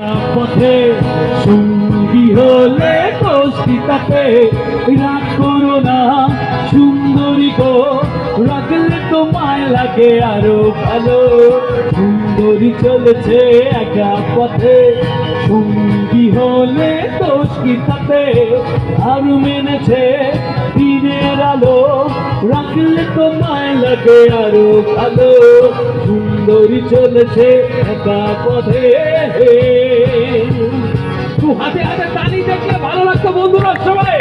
পথে সঙ্গী হলে কষ্টিতাতে রাগ করো না, সুন্দরী গো রাখলে তো মায় লাগে আরও ভালো। সুন্দরী চলেছে একা পথে, সঙ্গী হলে দোষ কি তাতে আরও মেনেছে রাখলে তো মায় লাগে আরও ভালো। সুন্দরী চলেছে একা পথে। তু হাতে হাতে তালি দেখলে ভালো লাগতো বন্ধুরা সবাই।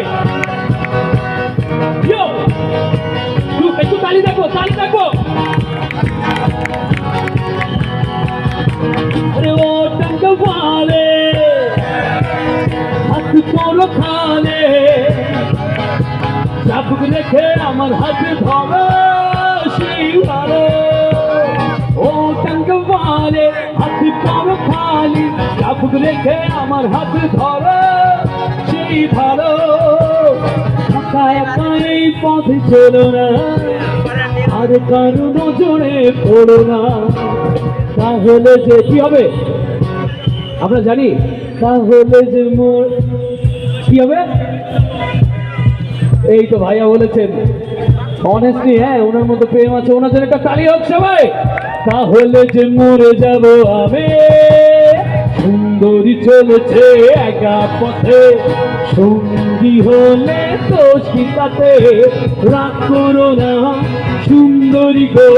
একটু তালি দেখো তালি দেখো। আরে ও वाले হাত করো খালে। চাপুক রেখে আমার হাত ধরো সেই ভালো ও वाले হাত করো খালি চাপুক রেখে আমার হাত ধরো সেই ভালো একা একা এই পথে না, আর কারও নজরে পড়ো না। তাহলে যে কি হবে? আমরা জানি, তাহলে যে মোর কি হবে? এই তো ভাইয়া বলেছেন। অনেস্টলি হ্যাঁ ওনার মতো প্রেম আছে, ওনার জন্য একটা তালি হোক সবাই। তাহলে যে মরে যাব আমি, সুন্দরী চলেছে একা পথে। সঙ্গী হলে তো শিকাতে রাগ করো না। সুন্দরী গো,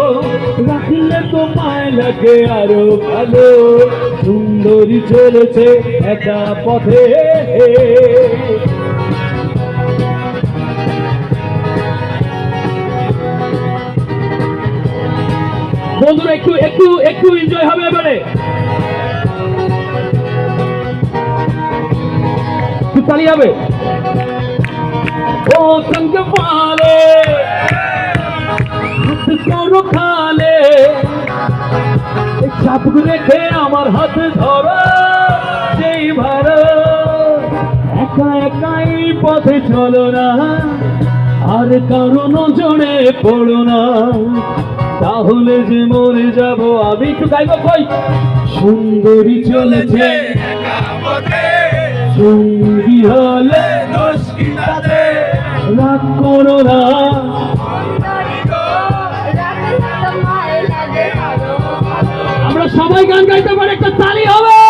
রাখলে তো মায় লাগে আরও ভালো। সুন্দরী চলেছে একা পথে। বন্ধুরা, একটু একটু একটু এনজয় হবে এবারে। তালি হবে ও হাত করো খালে রেখে আমার হাত ধরো সেই ভালো একা একাই পথে চলো না, আর কারও নজরে পড়ো না। তাহলে যে মরে যাব, আমি একটু গাইব কই? সুন্দরী চলেছে। সঙ্গী হলে রাগ করো না। আমরা সবাই গান গাইতে পারি, একটা তালি হবে।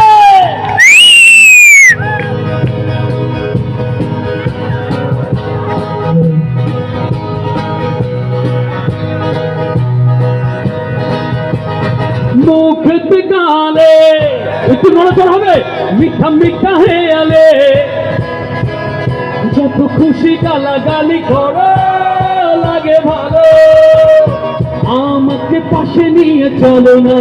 মুখতে গালে একটু নড়াচড় হবে? মিঠা মিঠা হেয়ালে। যত খুশি গালা গালি করো, লাগে ভালো। আমাকে পাশে নিয়ে চলো না।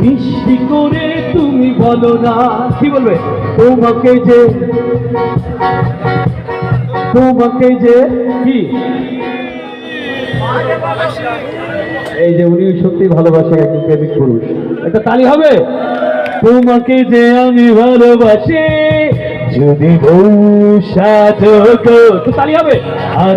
মিষ্টি করে তুমি বলো না। কি বলবে? তোমাকে যে তোমাকে যে কি? এই যে উনি সত্যি ভালোবাসে একজন প্রেমিক পুরুষ। একটা তালি হবে? তোমাকে যে আমি ভালোবাসি, যদি তালি হবে?